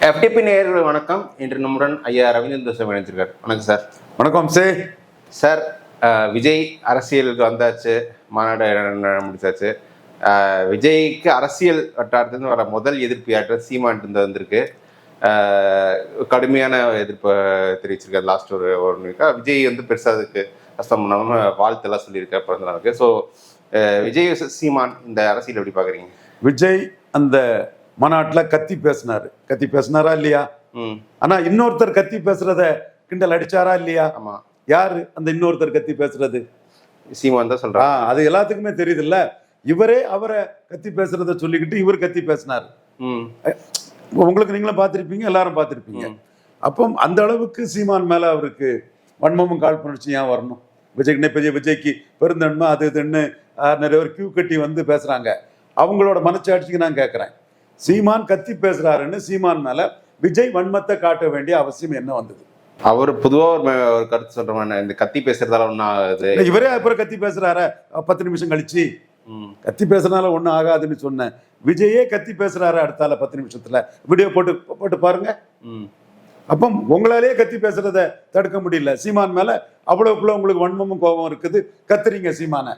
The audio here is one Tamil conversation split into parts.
எஃப்டிபி நேயர்கள் வணக்கம். இன்று நம்முடன் ஐயா ரவீந்திர சிவம் இணைஞ்சிருக்கார் வணக்கம் சார். வணக்கம் சார் அஹ், விஜய் அரசியலுக்கு வந்தாச்சு. மாநாடு முடிச்சாச்சு. விஜய்க்கு அரசியல் வட்டாரத்துலேருந்து வர முதல் எதிர்ப்பு யாற்ற சீமான் இருந்து வந்திருக்கு கடுமையான எதிர்ப்பை தெரிவிச்சிருக்காரு. லாஸ்ட் ஒரு நிமிஷம் விஜய் வந்து பெருசாக அதுக்கு கஷ்டம் பண்ணாமல் வாழ்த்தெல்லாம் சொல்லியிருக்காரு. பிறந்த நாளுக்கு ஸோ விஜய் சீமான் இந்த அரசியல் எப்படி பார்க்குறீங்க விஜய் அந்த மாநாட்டில் கத்தி பேசினாரு. கத்தி பேசினாரா இல்லையா? ஆனா இன்னொருத்தர் கத்தி பேசுறத கிண்டல் அடிச்சாரா இல்லையா? ஆமாம் யாரு அந்த இன்னொருத்தர் கத்தி பேசுறது? சீமான் தான் சொல்கிறாங்க அது எல்லாத்துக்குமே தெரியுதுல்ல. இவரே அவரை கத்தி பேசுறத சொல்லிக்கிட்டு இவர் கத்தி பேசினார். உங்களுக்கு நீங்களும் பார்த்திருப்பீங்க எல்லாரும் பார்த்திருப்பீங்க. அப்போ அந்த அளவுக்கு சீமான் மேல அவருக்கு வன்மமும் காழ்ப்புணர்ச்சி ஏன் வரணும்? விஜய்க்கு பெரிய விஜய்க்கு பெருந்தன்மை அது இதுன்னு நிறைய பேர் கியூ கட்டி வந்து பேசுறாங்க. அவங்களோட மனச்சாட்சிக்கு நான் கேட்குறேன் சீமான் கத்தி பேசுறாருன்னு சீமான் மேல விஜய் வன்மத்தை காட்ட வேண்டிய அவசியம் என்ன வந்தது? அவர் பொதுவா ஒரு கருத்து சொல்றேன் இந்த கத்தி பேசுறதால ஒன்றும் ஆகுது. இவரே அப்புறம் கத்தி பேசுறாரு. பத்து நிமிஷம் கழிச்சு. கத்தி பேசுறதுனால ஒன்றும் ஆகாதுன்னு சொன்னேன். விஜயே கத்தி பேசுறாரு அடுத்தால பத்து நிமிஷத்துல. வீடியோ போட்டு போட்டு பாருங்க. அப்போ உங்களாலேயே கத்தி பேசுறத தடுக்க முடியல. சீமான் மேல அவ்வளவுக்குள்ள உங்களுக்கு வன்மமும் கோபம் இருக்குது. கத்துறீங்க சீமானை.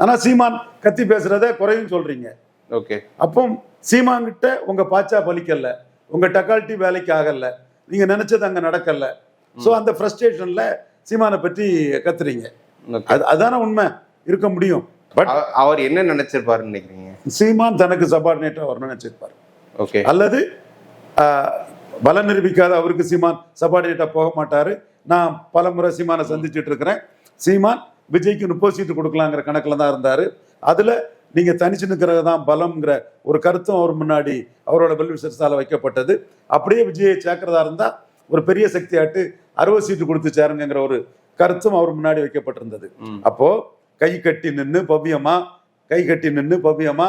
ஆனா சீமான் கத்தி பேசுறத குறையும் சொல்றீங்க. ஓகே அப்போ சீமான் கிட்ட உங்க பாச்சா பலிக்கல உங்க டக்கால்ட்டி வேலைக்கு ஆகல நீங்க நினைச்சது அங்க நடக்கல சோ அந்த ஃப்ரஸ்ட்ரேஷன்ல சீமானை பற்றி கத்துறீங்க. அது அதான உண்மை. இருக்க முடியும். பட் அவ- அவர் என்ன நினைச்சிருப்பாருன்னு நினைக்கிறீங்க? சீமான் தனக்கு சபார்டினேட்டா வரணும்னு நினைச்சிருப்பாரு. ஓகே அல்லது பலம் நிரூபிக்காத அவருக்கு சீமான் சபார்டினேட்டா போக மாட்டாரு. நான் பல முறை சீமானை சந்திச்சுட்டு இருக்கிறேன். சீமான் விஜய்க்கு முப்பது சீட்டு கொடுக்கலாங்கிற கணக்குல தான் இருந்தாரு. அதுல நீங்க தனிச்சு நிற்கிறது தான் பலம்ங்கிற ஒரு கருத்தும் அவர் முன்னாடி அவரோட வெல்விசர்ஸால வைக்கப்பட்டது. அப்படியே விஜயை சேர்க்கிறதா இருந்தா ஒரு பெரிய சக்தியாட்டு அறுபது சீட்டு கொடுத்து சேருங்கிற ஒரு கருத்தும் அவர் முன்னாடி வைக்கப்பட்டிருந்தது. அப்போ கை கட்டி நின்று பவ்யமா கை கட்டி நின்று பவ்யமா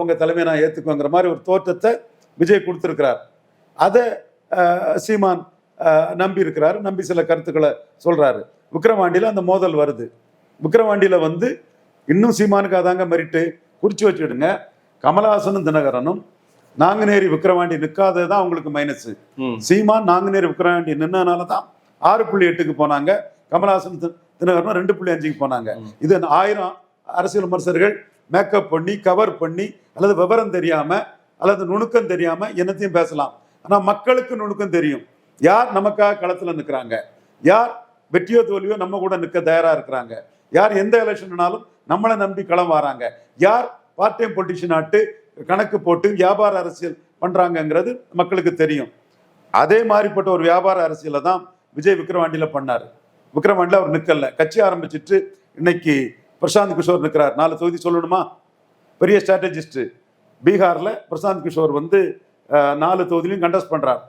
உங்க தலைமையை நான் ஏத்துக்குவேங்கிற மாதிரி ஒரு தோற்றத்தை விஜய் கொடுத்திருக்கிறார். அதை சீமான் நம்பி இருக்கிறாரு நம்பி சில கருத்துக்களை சொல்றாரு. விக்ரவாண்டியில அந்த மோதல் வருது. விக்ரவாண்டியில வந்து இன்னும் சீமானுக்கு அதாங்க மெரிட்டு. குறிச்சு வச்சுடுங்க கமலஹாசனும் தினகரனும் நாங்குநேரி விக்ரவாண்டி நிற்காதது தான் அவங்களுக்கு மைனஸ். சீமான் நாங்குநேரி விக்ரவாண்டி நின்னனால தான் ஆறு புள்ளி எட்டுக்கு போனாங்க. கமலஹாசன் தினகரனும் ரெண்டு புள்ளி அஞ்சுக்கு போனாங்க. இது ஆயிரம் அரசியல் விமர்சகர்கள் மேக்கப் பண்ணி கவர் பண்ணி அல்லது விவரம் தெரியாம அல்லது நுணுக்கம் தெரியாம என்னத்தையும் பேசலாம். ஆனா மக்களுக்கு நுணுக்கம் தெரியும். யார் நமக்காக களத்துல நிற்கிறாங்க யார் வெற்றியோ தோல்வியோ நம்ம கூட நிற்க தயாரா இருக்கிறாங்க? யார் எந்த எலெக்ஷன்னாலும் நம்மளை நம்பி களம் வராங்க. யார் பார்ட் டைம் பொலிட்டிஷியன் ஆட்டு கணக்கு போட்டு வியாபார அரசியல் பண்ணுறாங்கங்கிறது மக்களுக்கு தெரியும். அதே மாதிரிப்பட்ட ஒரு வியாபார அரசியலை தான் விஜய் விக்ரவாண்டியில பண்ணாரு. விக்ரவாண்டியில் அவர் நிக்கல. கட்சி ஆரம்பிச்சிட்டு இன்னைக்கு பிரசாந்த் கிஷோர் நிற்கிறார் நாலு தொகுதி சொல்லணுமா? பெரிய ஸ்ட்ராட்டஜிஸ்ட் பீகார்ல பிரசாந்த் கிஷோர் வந்து நாலு தொகுதியிலையும் கண்டஸ்ட் பண்றார்.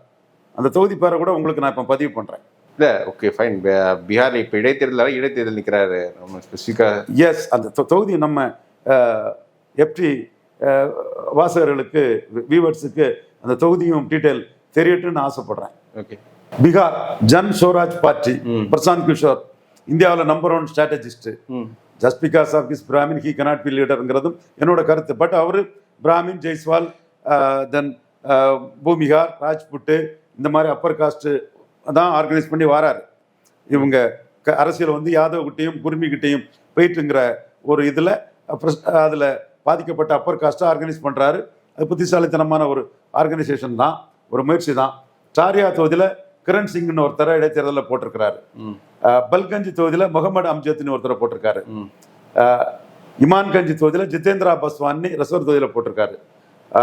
அந்த தொகுதி பேரை கூட உங்களுக்கு நான் இப்போ பதிவு பண்றேன். இல்ல ஓகே ஃபைன் பீகார்ல இப்ப இடைத்தேர்தல் இடைத்தேர்தல் நிக்கிறாரு. நம்ம ஸ்பெசிஃபிக்கா எஸ் அந்த தொகுதி நம்ம எப்டி வாசகர்களுக்கு வியூவர்ஸுக்கு அந்த தொகுதியும் டீட்டெயில் தெரியட்டும்னு ஆசைப்படுறேன். Okay Bihar Jan Suraaj party. Prashanth Kishor இந்தியாவில் number one strategist just because of is Brahmin he cannot be லீடருங்கிறதும் என்னோட கருத்து. பட் அவர் பிராமின் ஜெய்ஸ்வால் தென் பூமிகார் ராஜ்புட்டு இந்த மாதிரி அப்பர் காஸ்ட் தான் ஆர்கனைஸ் பண்ணி வராரு. இவங்க அரசியல் வந்து யாதவ் கிட்டையும் குருமி கிட்டையும் போயிட்டுங்கிற ஒரு இதில் அதில் பாதிக்கப்பட்ட அப்பர் காஸ்ட்டை ஆர்கனைஸ் பண்ணுறாரு அது புத்திசாலித்தனமான ஒரு ஆர்கனைசேஷன் தான் ஒரு முயற்சி தான். சாரியா தொகுதியில் கிரண் சிங்னு ஒருத்தரை இடைத்தேர்தலில் போட்டிருக்கிறாரு. பல்கஞ்சி தொகுதியில் முகமது அம்ஜத்னு ஒருத்தரை போட்டிருக்காரு. இமான்கஞ்சி தொகுதியில் ஜிதேந்திரா பஸ்வானி ரசோர் தொகுதியில் போட்டிருக்காரு.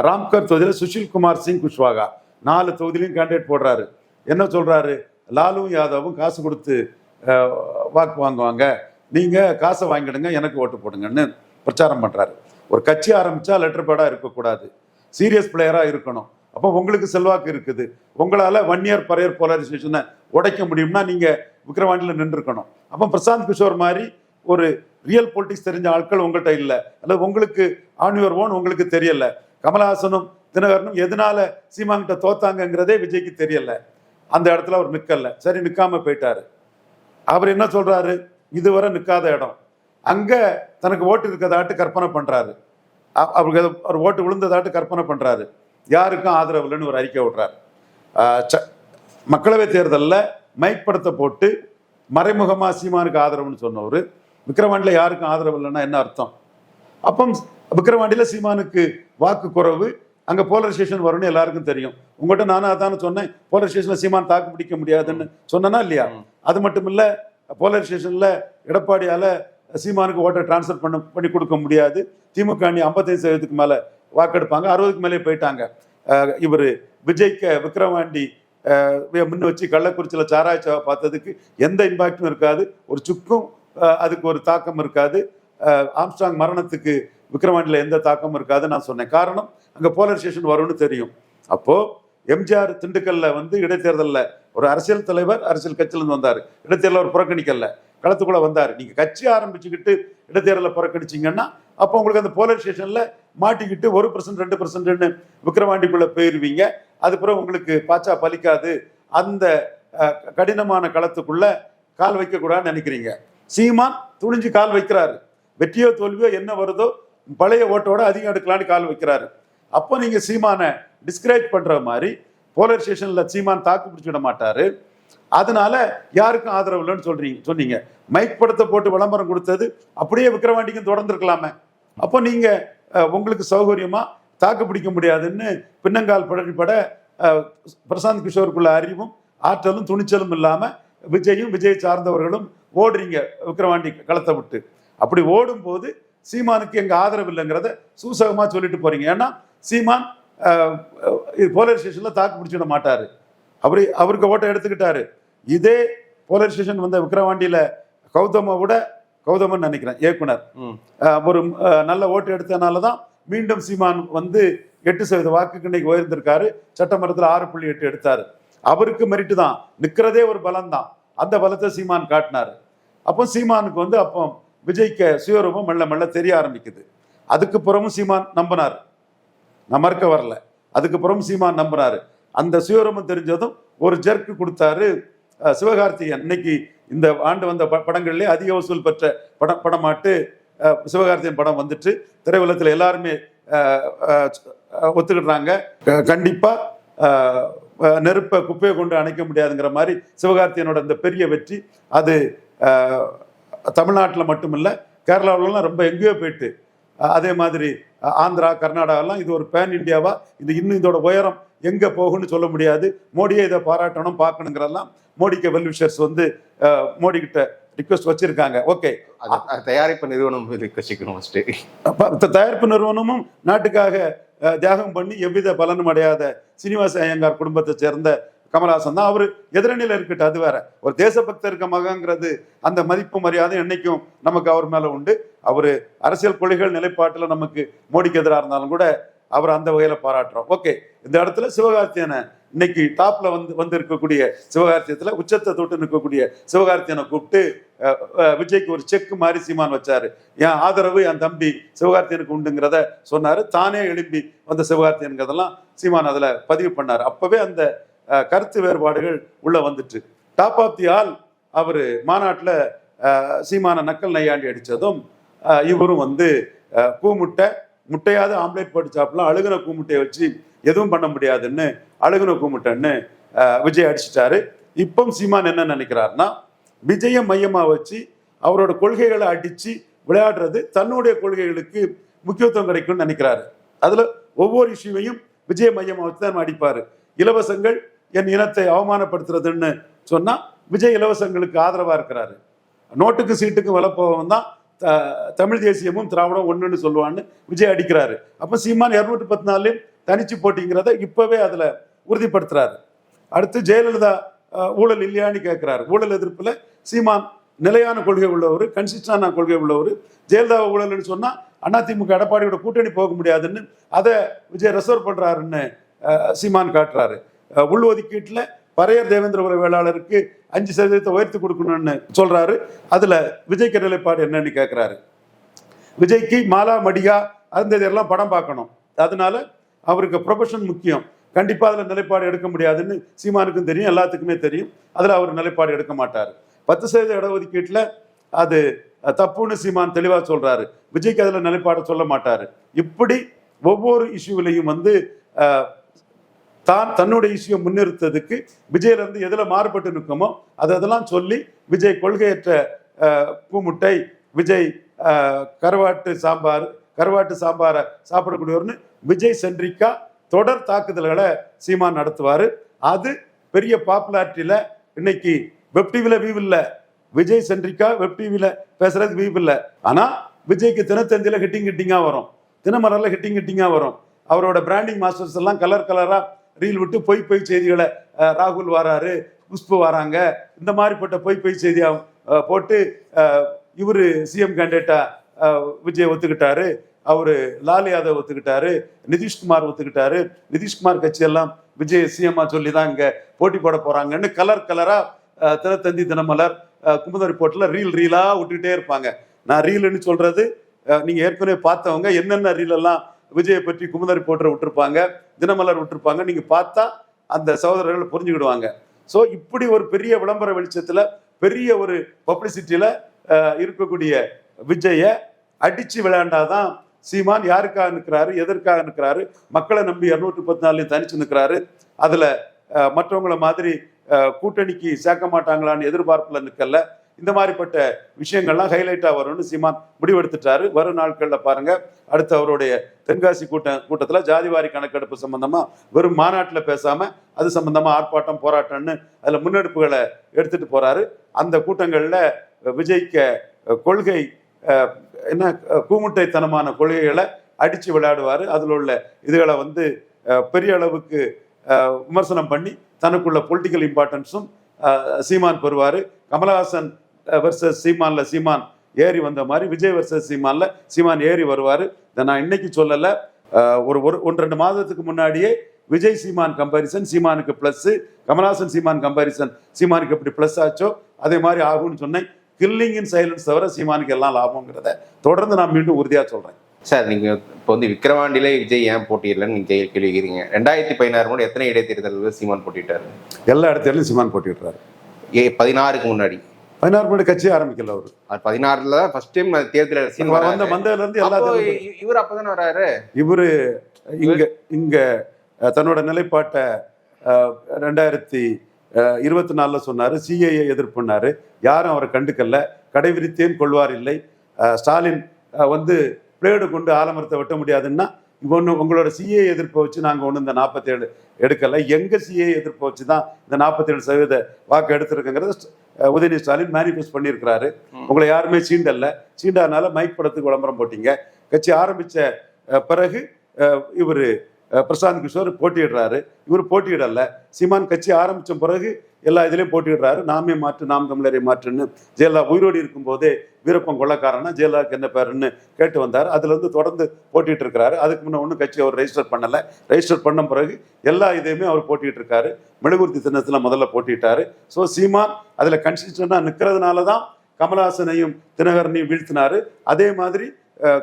ராம்கர் தொகுதியில் சுஷில் குமார் சிங் குஷ்வாகா நாலு தொகுதியிலையும் கேண்டிடேட் போடுறாரு. என்ன சொல்கிறாரு லாலுவும் யாதவும் காசு கொடுத்து வாக்கு வாங்குவாங்க. நீங்கள் காசை வாங்கிடுங்க எனக்கு ஓட்டு போடுங்கன்னு பிரச்சாரம் பண்ணுறாரு ஒரு கட்சி ஆரம்பித்தா லெட்டர் பேடாக இருக்கக்கூடாது. சீரியஸ் பிளேயராக இருக்கணும். அப்போ உங்களுக்கு செல்வாக்கு இருக்குது. உங்களால் ஒன் இயர் பரையர் போலரைசேஷனை உடைக்க முடியும்னா நீங்கள் விக்ரவாண்டியில் நின்றுருக்கணும். அப்போ பிரசாந்த் கிஷோர் மாதிரி ஒரு ரியல் பொலிட்டிக்ஸ் தெரிஞ்ச ஆட்கள் உங்கள்கிட்ட இல்லை. அல்லது உங்களுக்கு ஆன்யூர் ஓன் உங்களுக்கு தெரியல. கமலஹாசனும் தினகரனும் எதனால சீமாங்கிட்ட தோத்தாங்கங்கிறதே விஜய்க்கு தெரியலை. அந்த இடத்துல அவர் நிற்கல சரி நிற்காம போயிட்டாரு. அவர் என்ன சொல்றாரு? இதுவரை நிற்காத இடம். அங்கே தனக்கு ஓட்டு இருக்கதாட்டு கற்பனை பண்றாரு. அவருக்கு அவர் ஓட்டு விழுந்ததாட்டு கற்பனை பண்றாரு. யாருக்கும் ஆதரவு இல்லைன்னு ஒரு அறிக்கை விடுறாரு. ச- மக்களவை தேர்தலில் மைக் படத்தை போட்டு மறைமுகமாக சீமானுக்கு ஆதரவுன்னு சொன்னவர். விக்ரவாண்டியில் யாருக்கும் ஆதரவு இல்லைன்னா என்ன அர்த்தம்? அப்போ விக்ரவாண்டியில் சீமானுக்கு வாக்கு குறைவு அங்கே போலரைசேஷன் வரும்னு எல்லாருக்கும் தெரியும். உங்கள்கிட்ட நானும் அதானே சொன்னேன். போலரைசேஷனில் சீமான் தாக்கு பிடிக்க முடியாதுன்னு. சொன்னனா இல்லையா? அது மட்டும் இல்லை போலரைசேஷனில் எடப்பாடியால் சீமானுக்கு ஓட்டை ட்ரான்ஸ்ஃபர் பண்ண பண்ணி கொடுக்க முடியாது. திமுக அணி ஐம்பத்தைந்து சதவீதத்துக்கு மேலே வாக்கெடுப்பாங்க. அறுபதுக்கு மேலே போயிட்டாங்க. இவர் விஜய்க்கு விக்ரவாண்டி முன்ன வச்சு கள்ளக்குறிச்சியில் சாராய்ச்சாவை பார்த்ததுக்கு எந்த இம்பாக்டும் இருக்காது. ஒரு சுக்கும் அதுக்கு ஒரு தாக்கம் இருக்காது. அஹ், ஆம்ஸ்ட்ராங் மரணத்துக்கு விக்ரவாண்டியில் எந்த தாக்கமும் இருக்காது நான் சொன்னேன். காரணம் அங்கே போலரைசேஷன் வரும்னு தெரியும். அப்போது எம்ஜிஆர் திண்டுக்கல்ல வந்து இடைத்தேர்தலில் ஒரு அரசியல் தலைவர் அரசியல் கட்சியிலேருந்து வந்தார். இடைத்தேர்தலில் ஒரு புறக்கணிக்கல களத்துக்குள்ளே வந்தார். நீங்கள் கட்சி ஆரம்பிச்சுக்கிட்டு இடைத்தேர்தலில் புறக்கணிச்சிங்கன்னா அப்போ உங்களுக்கு அந்த போலரைசேஷனில் மாட்டிக்கிட்டு ஒரு பர்சன்ட் ரெண்டு பர்சன்ட்னு விக்ரவாண்டிக்குள்ள போயிருவீங்க. அது பிறகு உங்களுக்கு பாச்சா பலிக்காது. அந்த கடினமான களத்துக்குள்ளே கால் வைக்கக்கூடாதுன்னு நினைக்கிறீங்க. சீமான் துணிஞ்சு கால் வைக்கிறாரு. வெற்றியோ தோல்வியோ என்ன வருதோ பழைய ஓட்டோட அதிகம் எடுக்கலான்னு கால் வைக்கிறாரு. அப்போ நீங்க சீமானை டிஸ்கரேஜ் பண்ற மாதிரி போலரைசேஷன்ல சீமான் தாக்கு பிடிச்சிட மாட்டாரு. அதனால யாருக்கும் ஆதரவு இல்லைன்னு சொல்றீங்க சொன்னீங்க. மைக் படத்தை போட்டு விளம்பரம் கொடுத்தது அப்படியே விக்ரவாண்டிக்கும் தொடர்ந்துருக்கலாமே. அப்போ நீங்க உங்களுக்கு சௌகரியமா தாக்கு பிடிக்க முடியாதுன்னு பின்னங்கால் பட பிரசாந்த் கிஷோருக்குள்ள அறிவும் ஆற்றலும் துணிச்சலும் இல்லாம விஜயும் விஜய் சார்ந்தவர்களும் ஓடுறீங்க விக்ரவாண்டி களத்தை விட்டு. அப்படி ஓடும் போது சீமானுக்கு எங்க ஆதரவு இல்லைங்கிறத சூசகமா சொல்லிட்டு போறீங்க. ஏன்னா சீமான் இது போலரைசேஷன்ல தாக்கு பிடிச்சிட மாட்டாரு. அப்படி அவருக்கு ஓட்டை எடுத்துக்கிட்டாரு. இதே போலரைசேஷன் வந்த விக்கிரவாண்டியில கௌதமை விட கௌதமன் நினைக்கிறேன் இயக்குனர். ஒரு நல்ல ஓட்டு எடுத்தனால தான் மீண்டும் சீமான் வந்து எட்டு சதவீத வாக்குக்கு இன்னைக்கு உயர்ந்திருக்காரு. சட்டமன்றத்தில் ஆறு புள்ளி எட்டு எடுத்தாரு. அவருக்கு மெரிட்டு தான். நிக்கிறதே ஒரு பலம் தான் அந்த பலத்தை சீமான் காட்டினாரு. அப்போ சீமானுக்கு வந்து அப்போ விஜய்க்கு சுயரூபம் மெல்ல மெல்ல தெரிய ஆரம்பிக்குது. அதுக்கு புறமும் சீமான் நம்பினார். நான் மறுக்க வரல. அதுக்கு புறம் சீமான் நம்பினாரு அந்த சுயரூபம் தெரிஞ்சதும் ஒரு ஜெர்க்கு கொடுத்தாரு சிவகார்த்திகேயன். இன்னைக்கு இந்த ஆண்டு வந்த ப- அதிக வசூல் பெற்ற படம் படமாட்டு சிவகார்த்திகேயன் படம் வந்துட்டு திரையுலகத்தில் எல்லாருமே ஒத்துக்கிடுறாங்க. கண்டிப்பாக நெருப்பை குப்பையை கொண்டு அணைக்க முடியாதுங்கிற மாதிரி சிவகார்த்தியனோட இந்த பெரிய வெற்றி அது தமிழ்நாட்டில் மட்டுமில்ல கேரளாவிலலாம் ரொம்ப எங்கேயோ போயிட்டு. அதே மாதிரி ஆந்திரா கர்நாடகாலாம் இது ஒரு பேன் இந்தியாவா இது இன்னும் இதோட உயரம் எங்க போகும்னு சொல்ல முடியாது. மோடியை இதை பாராட்டணும் பார்க்கணுங்கிறதெல்லாம் மோடிக்கு வெல்விஷர்ஸ் வந்து மோடி கிட்ட ரிக்வஸ்ட் வச்சிருக்காங்க. ஓகே தயாரிப்பு நிறுவனம் த- தயாரிப்பு நிறுவனமும் நாட்டுக்காக தியாகம் பண்ணி எவ்வித பலனும் அடையாத சீனிவாச ஐயங்கார் குடும்பத்தை சேர்ந்த கமல்ஹாசன் தான். அவர் எதிரணியில் இருக்கட்டும் அது வேற. ஒரு தேசபக்தர் இருக்க மகங்கிறது அந்த மதிப்பு மரியாதை என்னைக்கும் நமக்கு அவர் மேலே உண்டு. அவர் அரசியல் கொள்கைகள் நிலைப்பாட்டில் நமக்கு மோடிக்கு எதிராக இருந்தாலும் கூட அவர் அந்த வகையில் பாராட்டுறோம். ஓகே. இந்த இடத்துல சிவகார்த்தியனை இன்னைக்கு டாப்ல வந்து வந்து இருக்கக்கூடிய சிவகார்த்தியத்தில் உச்சத்தை தொட்டு நிற்கக்கூடிய சிவகார்த்தியனை கூப்பிட்டு விஜய்க்கு ஒரு செக் மாதிரி சீமான் வச்சாரு. என் ஆதரவு என் தம்பி சிவகார்த்தியனுக்கு உண்டுங்கிறத சொன்னாரு. தானே எழுப்பி வந்த சிவகார்த்தியனுங்கிறதெல்லாம் சீமான் அதில் பதிவு பண்ணார். அப்பவே அந்த கருத்து வேறுபாடுகள் உள்ள வந்துட்டு. டாப் ஆஃப் தி ஆல் அவர் மாநாட்டில் சீமான நக்கல் நையாண்டி அடித்ததும் இவரும் வந்து பூமுட்டை கூமுட்டை முட்டையாவது ஆம்லேட் போட்டு சாப்பிடலாம் அழுகுன கூமுட்டையை வச்சு எதுவும் பண்ண முடியாதுன்னு அழுகுன கூமுட்டைன்னு விஜய் அடிச்சிட்டாரு. இப்போ சீமான் என்ன நினைக்கிறாருன்னா விஜயம் மையமாக வச்சு அவரோட கொள்கைகளை அடித்து விளையாடுறது தன்னுடைய கொள்கைகளுக்கு முக்கியத்துவம் கிடைக்கும்னு நினைக்கிறாரு. அதில் ஒவ்வொரு இஷ்யூவையும் விஜய மையமாக வச்சு தான் அடிப்பார். இலவசங்கள் என் இனத்தை அவமானப்படுத்துறதுன்னு சொன்னா விஜய் இலவசங்களுக்கு ஆதரவா இருக்கிறாரு. நோட்டுக்கு சீட்டுக்கும் விலப்போவன் தான் த- தமிழ் தேசியமும் திராவிடம் ஒண்ணுன்னு சொல்லுவான்னு விஜய் அடிக்கிறாரு. அப்ப சீமான் இருநூற்றி பத்து நாலுலயும் தனிச்சு போட்டிங்கிறத இப்பவே அதுல உறுதிப்படுத்துறாரு. அடுத்து ஜெயலலிதா ஊழல் இல்லையான்னு கேட்கிறாரு ஊழல் எதிர்ப்புல சீமான் நிலையான கொள்கை உள்ளவர் கன்சிஸ்டான கொள்கை உள்ளவர். ஜெயலலிதா ஊழல்னு சொன்னா அதிமுக எடப்பாடியோட கூட்டணி போக முடியாதுன்னு அதை விஜய் ரெசர்வ் பண்றாருன்னு சீமான் காட்டுறாரு. உள் ஒதுக்கீட்டில் பறையர் தேவேந்திர வேளாளருக்கு அஞ்சு சதவீதத்தை உயர்த்தி கொடுக்கணும்னு சொல்கிறாரு அதில் விஜய்க்கு நிலைப்பாடு என்னன்னு கேட்குறாரு விஜய்க்கு மாலா மடியா அந்த இதெல்லாம் படம் பார்க்கணும். அதனால அவருக்கு ப்ரொஃபஷன் முக்கியம். கண்டிப்பாக அதில் நிலைப்பாடு எடுக்க முடியாதுன்னு சீமானுக்கும் தெரியும் எல்லாத்துக்குமே தெரியும். அதில் அவர் நிலைப்பாடு எடுக்க மாட்டார். பத்து சதவீத இடஒதுக்கீட்டில் அது தப்புன்னு சீமான் தெளிவாக சொல்கிறாரு விஜய்க்கு அதில் நிலைப்பாடு சொல்ல மாட்டார். இப்படி ஒவ்வொரு இஷ்யூவிலையும் வந்து தான் தன்னுடைய இஷ்யூ முன்னிறுத்ததுக்கு விஜயில இருந்து எதுல மாறுபட்டு நிற்குமோ அதை அதெல்லாம் சொல்லி விஜய் கொள்கையற்ற பூமுட்டை விஜய் கருவாட்டு சாம்பார் கருவாட்டு சாம்பாரை சாப்பிடக்கூடியவர்னு விஜய் சென்ட்ரிக்கா தொடர் தாக்குதல்களை சீமான் நடத்துவார். அது பெரிய பாப்புலாரிட்டியில இன்னைக்கு வெப் டிவில இல்லை. விஜய் சென்ட்ரிக்கா வெப் டிவில பேசுறது வியூ இல்லை. ஆனா விஜய்க்கு தினத்தந்தியில ஹிட்டிங் ஹிட்டிங்காக வரும். தினமரில் ஹிட்டிங் ஹிட்டிங்காக வரும். அவரோட பிராண்டிங் மாஸ்டர்ஸ் எல்லாம் கலர் கலராக ரீல் விட்டு பொய் பொய் செய்திகளை ராகுல் வராரு குஷ்பு வராங்க. இந்த மாதிரிப்பட்ட பொய் பொய் செய்தியா போட்டு இவர் சிஎம் கேண்டிடேட்டா விஜய் ஒத்துக்கிட்டாரு. அவரு லால் யாதவ் ஒத்துக்கிட்டாரு. நிதிஷ்குமார் ஒத்துக்கிட்டாரு. நிதிஷ்குமார் கட்சியெல்லாம் விஜய் சிஎம்மா சொல்லி தான் இங்கே போட்டி போட போகிறாங்கன்னு கலர் கலராக தினத்தந்தி தினமலர் அஹ், குமுத ரீல் ரீலாக விட்டுக்கிட்டே இருப்பாங்க. நான் ரீல்னு சொல்கிறது நீங்கள் ஏற்கனவே பார்த்தவங்க என்னென்ன ரீலெல்லாம் விஜயை பற்றி குமுதர் ரிப்போர்ட்டர் விட்டுருப்பாங்க தினமலர் விட்டுருப்பாங்க நீங்கள் பார்த்தா அந்த சகோதரர்கள் புரிஞ்சுக்கிடுவாங்க. ஸோ இப்படி ஒரு பெரிய விளம்பர வெளிச்சத்தில் பெரிய ஒரு பப்ளிசிட்டியில் இருக்கக்கூடிய விஜயை அடித்து விளையாண்டாதான் சீமான் யாருக்காக நிற்கிறாரு எதற்காக நிற்கிறாரு மக்களை நம்பி இரநூற்றி பத்து நாள்லையும் தனிச்சு நிற்கிறாரு அதில் மற்றவங்கள மாதிரி கூட்டணிக்கு சேர்க்க மாட்டாங்களான்னு எதிர்பார்ப்பில் நிற்கல இந்த மாதிரிப்பட்ட விஷயங்கள்லாம் ஹைலைட்டாக வரும்னு சீமான் முடிவெடுத்துட்டாரு. வரும் நாட்களில் பாருங்க அடுத்து அவருடைய தென்காசி கூட்ட கூட்டத்தில் ஜாதிவாரி கணக்கெடுப்பு சம்பந்தமாக வெறும் மாநாட்டில் பேசாமல் அது சம்பந்தமாக ஆர்ப்பாட்டம் போராட்டம்னு அதில் முன்னெடுப்புகளை எடுத்துகிட்டு போகிறாரு அந்த கூட்டங்களில் விஜய்க்க கொள்கை என்ன கூமுட்டைத்தனமான கொள்கைகளை அடித்து விளையாடுவார். அதில் உள்ள இதுகளை வந்து பெரிய அளவுக்கு விமர்சனம் பண்ணி தனக்குள்ள பொலிட்டிக்கல் இம்பார்ட்டன்ஸும் சீமான் பெறுவார். கமலஹாசன் வர்சஸ் சீமானில் சீமான் ஏறி வந்த மாதிரி விஜய் வர்சஸ் சீமானில் சீமான் ஏறி வருவார். இதை நான் இன்னைக்கு சொல்லலை. ஒரு ஒரு ஒன்று ரெண்டு மாதத்துக்கு முன்னாடியே விஜய் சீமான் கம்பாரிசன் சீமானுக்கு ப்ளஸ்ஸு கமலஹாசன் சீமான் கம்பாரிசன் சீமானுக்கு எப்படி ப்ளஸ் ஆச்சோ அதே மாதிரி ஆகும்னு சொன்னேன். கில்லிங் இன் சைலன்ஸ் தவிர சீமானுக்கு எல்லாம் லாபங்கிறத தொடர்ந்து நான் மீண்டும் உறுதியாக சொல்கிறேன் சார் நீங்க இப்போ வந்து விக்கிரவாண்டியில விஜய் ஏன் போட்டியிடலன்னு நீங்க கேள்வி கேள்விக்கிறீங்க. ரெண்டாயிரத்தி பதினாறு கூட எத்தனை இடைத்தேர்தல் சீமான் போட்டிட்டாரு எல்லா இடத்துலையும் சீமான் போட்டிடுறாரு ஏ பதினாறுக்கு முன்னாடி. பதினாறு மணி கட்சி ஆரம்பிக்கல அவரு. பதினாறுல தான் ஃபர்ஸ்ட் டைம் தேர்தல் வந்த. வந்ததுல இருந்து எல்லா இவர் அப்பதானே வராரு? இவரு இங்க இங்க தன்னோட நிலைப்பாட்டை ரெண்டாயிரத்தி இருபத்தி நாலுல சொன்னாரு சிஏஏ எதிர்ப்புனாரு யாரும் அவரை கண்டுக்கல. கடைவிரித்தேன் கொள்வார் இல்லை. ஸ்டாலின் வந்து பிளேடு கொண்டு ஆலமரத்தை வெட்ட முடியாதுன்னா ஒன்று உங்களோட சிஏ எதிர்ப்பை வச்சு நாங்கள் ஒன்றும் இந்த நாற்பத்தேழு எடுக்கல. எங்க சிஏ எதிர்ப்பை வச்சு தான் இந்த நாற்பத்தேழு சதவீத வாக்கு எடுத்திருக்குங்கிறத உதயநிதி ஸ்டாலின் மேனிஃபெஸ்ட் பண்ணியிருக்கிறாரு. உங்களை யாருமே சீண்டல்ல சீண்டாதனால மைக் படத்துக்கு விளம்பரம் போட்டீங்க. கட்சி ஆரம்பிச்ச அஹ், பிறகு இவர் பிரசாந்த் கிஷோர் போட்டியிடுறாரு. இவர் போட்டியிடல. சீமான் கட்சி ஆரம்பிச்ச பிறகு எல்லா இதுலேயும் போட்டிடுறாரு நாமே மாற்று நாம் தமிழரை மாற்றுன்னு ஜெயலலிதா உயிரோடு இருக்கும்போதே வீரப்பன் கொள்ளக்காரனா ஜெயலலிதாவுக்கு என்ன பேருன்னு கேட்டு வந்தார். அதுலேருந்து தொடர்ந்து போட்டிட்டு இருக்கிறாரு. அதுக்கு முன்னே ஒன்றும் கட்சி அவர் ரெஜிஸ்டர் பண்ணலை. ரெஜிஸ்டர் பண்ண பிறகு எல்லா இதையுமே அவர் போட்டிட்டு இருக்காரு. மெழுகுர்த்தி தினத்தில் முதல்ல போட்டிட்டாரு. ஸோ சீமான் அதில் கன்சிஸ்டண்டாக நிற்கிறதுனால தான் கமலஹாசனையும் தினகரனையும் வீழ்த்தினாரு. அதே மாதிரி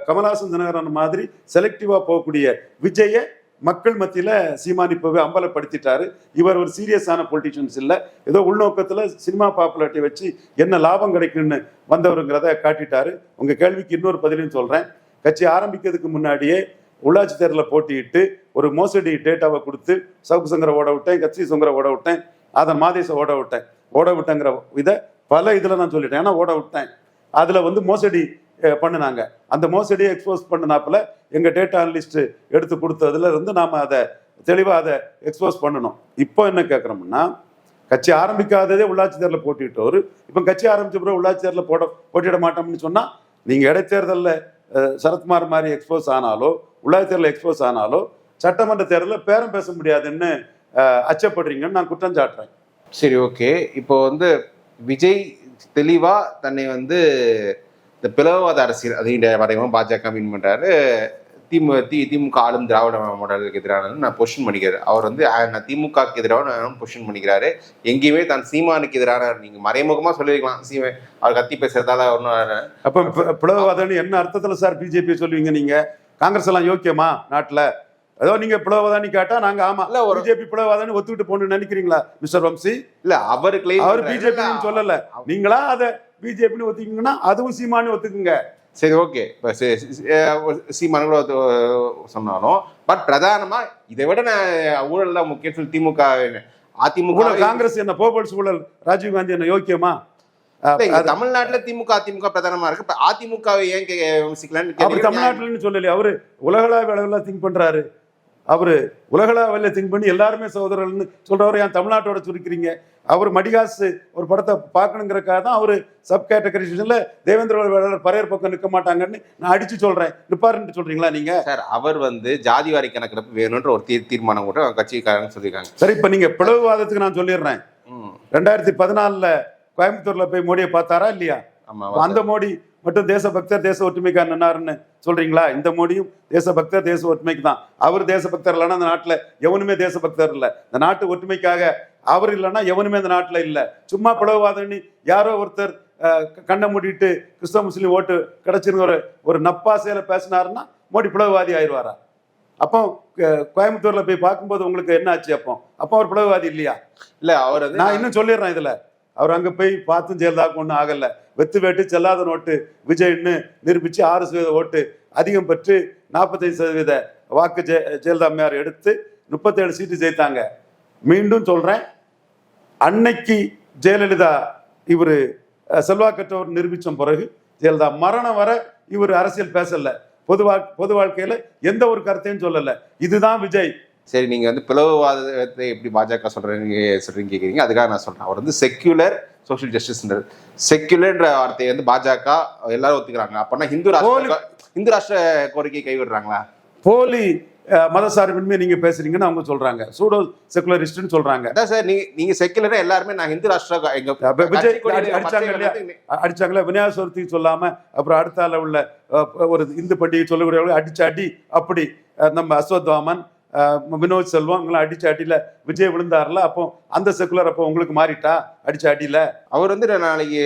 கமலஹாசன் தினகரன் மாதிரி செலக்டிவாக போகக்கூடிய விஜயை மக்கள் மத்தியில் சீமான் இப்போவே அம்பலப்படுத்திட்டாரு. இவர் ஒரு சீரியஸான பொலிட்டிஷியன்ஸ் இல்லை. ஏதோ உள்நோக்கத்தில் சினிமா பாப்புலாரிட்டி வச்சு என்ன லாபம் கிடைக்கும்னு வந்தவருங்கிறத காட்டிட்டாரு. உங்கள் கேள்விக்கு இன்னொரு பதிலையும் சொல்கிறேன் கட்சி ஆரம்பிக்கிறதுக்கு முன்னாடியே உள்ளாட்சி தேர்தலில் போட்டியிட்டு ஒரு மோசடி டேட்டாவை கொடுத்து சவுக்கு சங்கரை ஓட விட்டேன் கட்சி சங்கரை ஓட விட்டேன் அதன் மாதேச ஓட விட்டேன். ஓட விட்டேங்கிற இதை பல இதில் நான் சொல்லிட்டேன். ஏன்னா ஓட விட்டேன். அதில் வந்து மோசடி பண்ணுனாங்க. அந்த மோசடியை எக்ஸ்போஸ் பண்ணினாப்புல எங்கள் டேட்டா அனலிஸ்ட் எடுத்து கொடுத்ததுல இருந்து நாம் அதை தெளிவாக அதை எக்ஸ்போஸ் பண்ணணும். இப்போ என்ன கேட்குறோம்னா கட்சி ஆரம்பிக்காததே உள்ளாட்சி தேர்தலில் போட்டிட்டோர் இப்போ கட்சி ஆரம்பித்த பிறகு உள்ளாட்சி தேர்தலில் போட போட்டியிட மாட்டோம்னு சொன்னால் நீங்கள் இடைத்தேர்தலில் சரத்குமார் மாதிரி எக்ஸ்போஸ் ஆனாலோ உள்ளாட்சி தேர்தலில் எக்ஸ்போஸ் ஆனாலோ சட்டமன்ற தேர்தலில் பேரம் பேச முடியாதுன்னு அச்சப்படுறீங்கன்னு நான் குற்றம் சாட்டுறேன். சரி ஓகே இப்போ வந்து விஜய் தெளிவாக தன்னை வந்து இந்த பிளவுவாத அரசியல் அது வரைவும் பாஜக மீன் பண்றாரு. திமு தி திமுக ஆளும் திராவிட மாடலுக்கு எதிரான நான் பொசிஷன் பண்ணிக்கிறாரு அவர் வந்து நான் திமுகக்கு எதிரான பொசிஷன் பண்ணிக்கிறாரு. எங்கேயுமே தான் சீமானுக்கு எதிரான நீங்க மறைமுகமா சொல்லிருக்கலாம் சீமை அவர் கத்தி பேசுறதால ஒன்றும் அப்போ பி- பிளவுவாதம்னு என்ன அர்த்தத்துல சார் பிஜேபி சொல்லுவீங்க நீங்க? காங்கிரஸ் எல்லாம் யோக்கியமா நாட்டுல? ஏதோ நீங்க பிளவுவாதான்னு கேட்டா நாங்க ஆமா. இல்ல, ஒரு- பிஜேபி பிளவுவாதான்னு ஒத்துக்கிட்டு போகணும்னு நினைக்கிறீங்களா மிஸ்டர் வம்சி? இல்ல அவர் claim அவர். பிஜேபி சொல்லல. நீங்களா அதை பிஜேபின்னு ஒத்துக்கிங்கன்னா அதுவும் சீமானு ஒத்துக்குங்க. சரி ஓகே. இப்போ சீமான் கூட சொன்னாலும் பட் பிரதானமா இதை விட நான் ஊழல் தான் முக்கியம் சொல்லி திமுக அதிமுக காங்கிரஸ் என்ன போபல்ஸ் ஊழல் ராஜீவ் காந்தி என்ன யோக்கியமா? தமிழ்நாட்டுல திமுக அதிமுக பிரதானமா இருக்கு. அதிமுக ஏன் கேட்டீங்கன்னா, தமிழ்நாட்டுலன்னு சொல்லலையே அவரு உலகளாவிய அளவில் திங்க் பண்றாரு. அவரு உலகளாவில திங்க் பண்ணி எல்லாருமே சகோதரர்கள்னு சொல்றவர் ஏன் தமிழ்நாட்டோட சுருக்கிறீங்க? அவர் மடிகாசு ஒரு படத்தை பார்க்கணுங்கிறக்காக தான் அவரு சப் கேட்டகரிஷன்ல தேவேந்திர வேளாளர் பரையர் பக்கம் நிற்க மாட்டாங்கன்னு நான் அடிச்சு சொல்றேன். நிப்பாருன்னு சொல்றீங்களா நீங்க? சார் அவர் வந்து ஜாதி வாரி கணக்கெடுப்பு வேணும்ன்ற ஒரு தீர் தீர்மானம் கூட அவங்க கட்சிக்காரங்க சொல்லியிருக்காங்க. சரி இப்ப நீங்க பிளவுவாதத்துக்கு நான் சொல்லிடுறேன். ரெண்டாயிரத்தி பதினாலுல கோயம்புத்தூர்ல போய் மோடியை பார்த்தாரா இல்லையா? அந்த மோடி மட்டும் தேசபக்தர் தேச ஒற்றுமைக்கா நின்னாருன்னு சொல்றீங்களா? இந்த மோடியும் தேசபக்தர் தேச ஒற்றுமைக்கு தான் அவர் தேசபக்தர் இல்லைன்னா அந்த நாட்டுல எவனுமே தேசபக்தர் இல்ல. இந்த நாட்டு ஒற்றுமைக்காக அவர் இல்லைன்னா எவனுமே இந்த நாட்டுல இல்ல. சும்மா பிளவுவாதன்னு யாரோ ஒருத்தர் கண்ணை மூடிட்டு கிறிஸ்தவ முஸ்லீம் ஓட்டு கிடைச்சிருந்த ஒரு ஒரு நப்பாசையில பேசினாருன்னா மோடி பிளவுவாதி ஆயிடுவாரா? அப்போ கோயம்புத்தூர்ல போய் பார்க்கும்போது உங்களுக்கு என்ன ஆச்சு அப்போ? அப்போ அவர் பிளவுவாதி இல்லையா? இல்ல அவர் நான் இன்னும் சொல்லிடுறேன் இதுல. அவர் அங்கே போய் பார்த்தும் ஜெயலலிதாவுக்கு ஒன்றும் ஆகலை. வெத்து வேட்டு செல்லாத நோட்டு விஜய்னு நிரூபித்து ஆறு சதவீத ஓட்டு அதிகம் பெற்று நாற்பத்தைந்து சதவீத வாக்கு ஜெய ஜெயலலிதா அம்மையார் எடுத்து முப்பத்தேழு சீட்டு ஜெயித்தாங்க. மீண்டும் சொல்கிறேன் அன்னைக்கு ஜெயலலிதா இவர் செல்வாக்கற்றவர் நிரூபித்த பிறகு ஜெயலலிதா மரணம் வர இவர் அரசியல் பேசலை. பொது வாழ் பொது வாழ்க்கையில் எந்த ஒரு கருத்தையும் சொல்லலை. இதுதான் விஜய். சரி நீங்க வந்து பிளவுவாதத்தை எப்படி பாஜக சொல்றீங்க சொல்றீங்க கேக்குறீங்க. அதுக்காக நான் சொல்றேன். அவர் வந்து செக்யூலர் சோஷியல் ஜஸ்டிஸ் செக்யூலர்ன்ற வார்த்தையை வந்து பாஜக எல்லாரும் ஒத்துக்கிறாங்க. அப்பனா ஹிந்து ராஷ்டிர இந்து ராஷ்டிர கோரிக்கை கைவிடுறாங்களா? போலி மதசார்பின்மை நீங்க பேசுறீங்கன்னு அவங்க சொல்றாங்க. சூடோ செகுலரிஸ்ட்னு சொல்றாங்க. அதான் சார் நீங்க நீங்க செக்யூலரா எல்லாருமே நான் ஹிந்து ராஷ்டிரா எங்க விஜய் அடிச்சாங்க அடிச்சாங்களே விநாயகர் சதுர்த்தி சொல்லாம அப்புறம் அடுத்த உள்ள ஒரு இந்து பண்டிகை சொல்லக்கூடிய அடிச்ச அடி அப்படி நம்ம அஸ்வத்வாமன் வினோத் செல்வம் இவங்களாம் அடிச்ச அடியில விஜய் விழுந்தாருல அப்போ அந்த செக்குலர் அப்போ உங்களுக்கு மாறிட்டா அடிச்ச அடியில? அவர் வந்து நாளைக்கு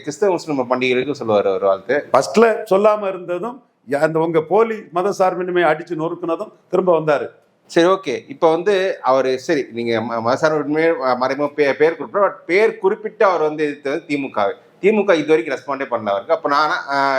கிறிஸ்தவ முஸ்லிம் பண்டிகைகளுக்கு சொல்லுவார் ஒரு வாழ்த்து ஃபர்ஸ்ட்ல சொல்லாம இருந்ததும் அந்த உங்க போலி மத சார்பின்மை அடிச்சு நொறுக்குனதும் திரும்ப வந்தாரு. சரி ஓகே. இப்போ வந்து அவர் சரி நீங்க ம- மதசார்பு உண்மையே மறைமுக பே- பேர் குறிப்பிட்ட பட் பேர் குறிப்பிட்டு அவர் வந்து எதிர்த்தது திமுக திமுக இது வரைக்கும் ரெஸ்பாண்டே பண்ணல அவருக்கு. அப்போ நான்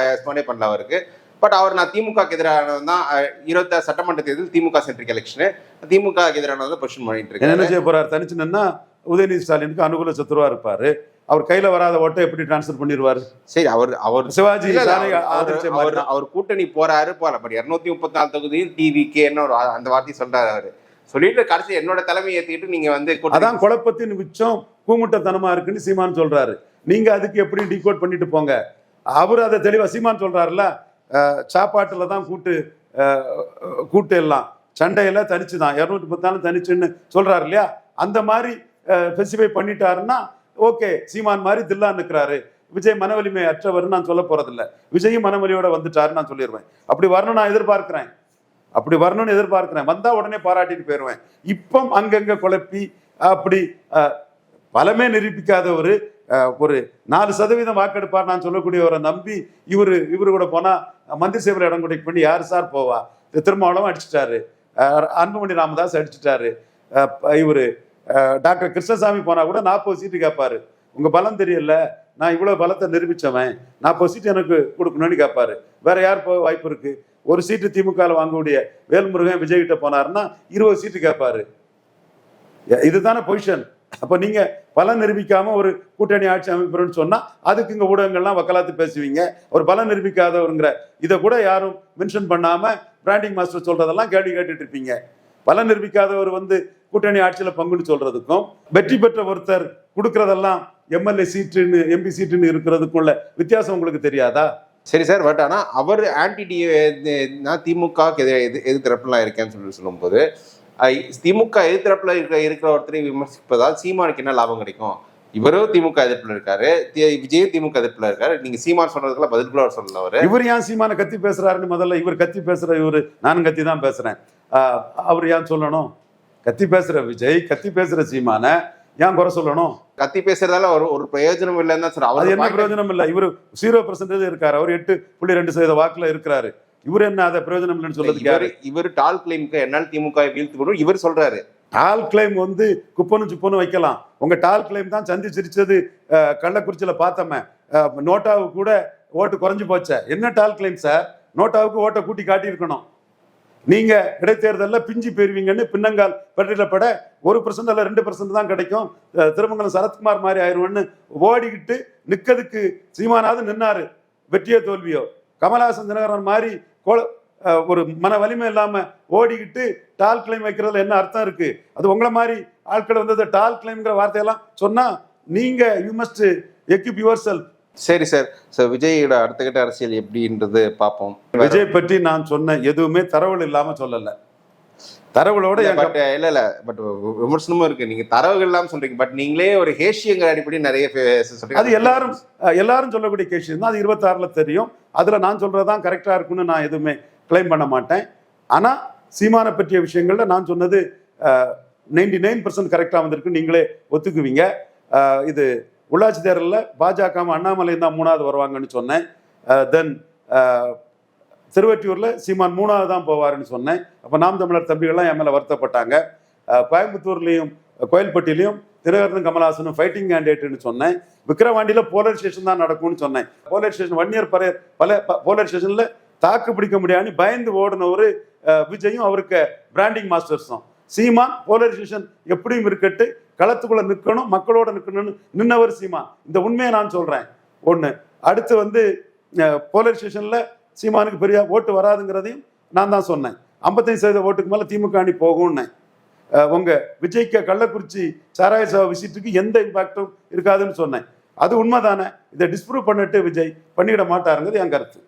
ரெஸ்பாண்டே பண்ணல அவருக்கு. பட் அவர் நான் திமுக எதிரானது தான். இருபத்தாறு சட்டமன்ற தேர்தல் திமுக சென்ட்ரிக் எலெக்ஷனு திமுக எதிரானது பொசிஷன் பண்ணிட்டு என்ன செய்ய போறாரு? தனிச்சு நின்னா உதயநிதி ஸ்டாலினுக்கு அனுகூல சத்துருவா இருப்பாரு. அவர் கையில வராத ஓட்டை எப்படி டிரான்ஸ்ஃபர் பண்ணிடுவாரு? சரி அவர் அவர் சிவாஜி அவர்- தான். கூட்டணி போறாரு போல. பட் இருநூத்தி முப்பத்தி நாலு தொகுதியில் டிவிகேன்னு ஒரு ஆ- அந்த வார்த்தையை சொல்றாரு அவரு. சொல்லிட்டு கடைசி என்னோட தலைமை ஏத்துக்கிட்டு நீங்க வந்து அதான் குழப்பத்தின் உச்சம் கூமுட்டத்தனமா இருக்குன்னு சீமான் சொல்றாரு. நீங்க அதுக்கு எப்படி டிகோட் பண்ணிட்டு போங்க? அவர் அதை தெளிவா சீமான் சொல்றாருல அஹ், சாப்பாட்டுல தான் கூட்டு கூட்டு எல்லாம். சண்டையெல்லாம் தனிச்சு தான் இரநூத்தி பத்தாலும் தனிச்சுன்னு சொல்றாரு இல்லையா? அந்த மாதிரி ஸ்பெசிஃபை பண்ணிட்டாருன்னா ஓகே சீமான் மாதிரி தில்லா நிற்கிறாரு விஜய் மனவலிமை அற்றவர்னு நான் சொல்ல போறதில்ல. விஜயும் மனவலியோட வந்துட்டாருன்னு நான் சொல்லிடுவேன் அப்படி வரணும் நான் எதிர்பார்க்கிறேன். அப்படி வரணும்னு எதிர்பார்க்குறேன். வந்தால் உடனே பாராட்டிட்டு போயிடுவேன் இப்போ அங்கங்கே குழப்பி அப்படி பலமே நிரூபிக்காத ஒரு ஒரு நாலு சதவீதம் வாக்கெடுப்பார் நான் சொல்லக்கூடியவரை நம்பி இவரு இவரு கூட போனால் மந்திரி சேவையில் இடம் கொடுக்க பண்ணி யார் சார் போவா? திருமாவளம் திருமாவளவன் அடிச்சிட்டாரு. அன்புமணி ராமதாஸ் அடிச்சிட்டாரு. இவர் இவரு டாக்டர் கிருஷ்ணசாமி போனா கூட நாற்பது சீட்டு கேட்பாரு உங்க பலம் தெரியல நான் இவ்வளோ பலத்தை நிரூபிச்சவன் நாற்பது சீட்டு எனக்கு கொடுக்கணும்னு கேட்பாரு வேற யார் போக வாய்ப்பு இருக்கு? ஒரு சீட்டு திமுகவில் வாங்கக்கூடிய வேல்முருகன் விஜய்கிட்ட போனாருன்னா இருபது சீட்டு கேட்பாரு இதுதானே பொசிஷன் அப்போ நீங்க பலன் நிரூபிக்காம ஒரு கூட்டணி ஆட்சி அமைப்புறன்னு சொன்னா அதுக்கு இங்க ஊடகங்கள்லாம் வக்கலாத்து பேசுவீங்க. ஒரு பலன் நிரூபிக்காதவருங்கிற இதை கூட யாரும் மென்ஷன் பண்ணாம பிராண்டிங் மாஸ்டர் சொல்றதெல்லாம் கேள்வி கேட்டுட்டு இருப்பீங்க. பலன் நிரூபிக்காதவர் வந்து கூட்டணி ஆட்சியில பங்குன்னு சொல்றதுக்கும் வெற்றி பெற்ற ஒருத்தர் கொடுக்கறதெல்லாம் எம்எல்ஏ சீட்டுன்னு எம்பி சீட்டுன்னு இருக்கிறதுக்குள்ள வித்தியாசம் உங்களுக்கு தெரியாதா? சரி சார் பட் ஆனால் அவர் ஆன்டி நான் திமுக எது எதிர்த்தரப்புலாம் இருக்கேன்னு சொல்லி சொல்லும்போது திமுக எதிர்த்தரப்புல இருக்கிற இருக்கிற ஒருத்தரை விமர்சிப்பதால் சீமானுக்கு என்ன லாபம் கிடைக்கும்? இவரும் திமுக எதிர்ப்புல இருக்காரு. தி- விஜயும் திமுக எதிர்ப்புல இருக்காரு. நீங்க சீமான் சொல்றதுக்குலாம் பதில் கூட சொல்லல அவரு. இவர் ஏன் சீமான கத்தி பேசுறாருன்னு முதல்ல இவர் கத்தி பேசுற இவரு நானும் கத்தி தான் பேசுறேன். அவர் ஏன் சொல்லணும்? கத்தி பேசுற விஜய் கத்தி பேசுற சீமான ஏன் குறை சொல்லணும்? கத்தி பேசுறதால ஒரு ஒரு பிரயோஜனம் இல்லைன்னு தான் சார் அவர் என்ன பிரயோஜனம் இல்ல? இவர் ஜீரோ பர்சன்டேஜ் இருக்காரு. அவர் எட்டு புள்ளி ரெண்டு சதவீத வாக்குல இருக்கிறாரு. இவர் என்ன அதை பிரயோஜனம் இல்லைன்னு சொல்றதுக்கு இவர் டால் கிளைமுக்கு என்னால் திமுக வீழ்த்து விடும் இவர் சொல்றாரு. டால் கிளைம் வந்து குப்பனும் சுப்பனும் வைக்கலாம். உங்க டால் கிளைம் தான் சந்தி சிரிச்சது கள்ளக்குறிச்சியில பார்த்தோமே. அஹ், நோட்டாவு கூட ஓட்டு குறைஞ்சு போச்சே. என்ன டால் கிளைம் சார்? நோட்டாவுக்கு ஓட்டை கூட்டி காட்டியிருக்கணும். நீங்க இடைத்தேர்தலில் பிஞ்சு பெறுவீங்கன்னு பின்னங்கால் பட்டியலப்பட ஒரு பர்சன்ட் அல்ல ரெண்டு பர்சன்ட் தான் கிடைக்கும். திருமங்கலம் சரத்குமார் மாதிரி ஆயிரும்னு ஓடிக்கிட்டு நிக்கிறதுக்கு சீமானாவது நின்னாரு. வெற்றியோ தோல்வியோ. கமலஹாசன் தினகரன் மாதிரி ஒரு மன வலிமை இல்லாம ஓடிக்கிட்டு டால் கிளைம் வைக்கிறதுல என்ன அர்த்தம் இருக்கு? அது உங்களை மாதிரி ஆட்கள் வந்து டால் கிளைம்ங்கிற வார்த்தையெல்லாம் சொன்னா நீங்க you must equip yourself சரி சார் ஸோ விஜயோட அடுத்த கட்ட அரசியல் எப்படின்றது பார்ப்போம். விஜய் பற்றி நான் சொன்ன எதுவுமே தரவுகள் இல்லாம சொல்லல. தரவுகளோட பட் இல்ல இல்ல பட் விமர்சனமும் இருக்கு. நீங்க தரவுகள் எல்லாம் சொல்றீங்க. பட் நீங்களே ஒரு ஹேஷியங்கிற அடிப்படையில் நிறைய சொல்றீங்க. அது எல்லாரும் எல்லாரும் சொல்லக்கூடிய கேஸ் தான். அது இருபத்தாறுல தெரியும். அதுல நான் சொல்றதுதான் கரெக்டா இருக்குன்னு நான் எதுவுமே கிளைம் பண்ண மாட்டேன். ஆனா சீமானை பற்றிய விஷயங்கள்ல நான் சொன்னது நைன்டி நைன் பர்சன்ட் கரெக்டா வந்திருக்கு. நீங்களே ஒத்துக்குவீங்க. இது உள்ளாட்சி தேர்தலில் பாஜக அண்ணாமலை தான் மூணாவது வருவாங்கன்னு சொன்னேன். தென் திருவற்றியூர்ல சீமான் மூணாவது தான் போவாருன்னு சொன்னேன். அப்போ நாம் தமிழர் தம்பிகள்லாம் என் மேலே வருத்தப்பட்டாங்க. கோயம்புத்தூர்லேயும் கோயில்பட்டிலையும் கோயில்பட்டியிலையும் கமலாசனும் கமலஹாசனும் ஃபைட்டிங் கேண்டிடேட்னு சொன்னேன். விக்ரவாண்டியில் போலர் ஸ்டேஷன் தான் நடக்கும்னு சொன்னேன். போலர் ஸ்டேஷன் ஒன் இயர் பரையர் பல போலர் ஸ்டேஷனில் தாக்கு பிடிக்க முடியாதுன்னு பயந்து ஓடினவர் விஜயும் அவருக்கு பிராண்டிங் மாஸ்டர்ஸும் சீமான் போலர் ஸ்டேஷன் எப்படியும் இருக்கட்டு களத்துக்குள்ளே நிற்கணும் மக்களோட நிற்கணும்னு நின்னவர் சீமான். இந்த உண்மையை நான் சொல்கிறேன் ஒன்று அடுத்து வந்து போலர் ஸ்டேஷனில் சீமானுக்கு பெரிய ஓட்டு வராதுங்கிறதையும் நான் தான் சொன்னேன். ஐம்பத்தஞ்சு சதவீத ஓட்டுக்கு மேலே திமுக அணி போகும்னேன். உங்கள் உங்க விஜய்க்கு கள்ளக்குறிச்சி சாராய சபா விஷயத்துக்கு எந்த இம்பாக்டும் இருக்காதுன்னு சொன்னேன். அது உண்மைதானே? இதை டிஸ்ப்ரூவ் பண்ணிட்டு விஜய் பண்ணிட மாட்டாருங்கிறது என் கருத்து.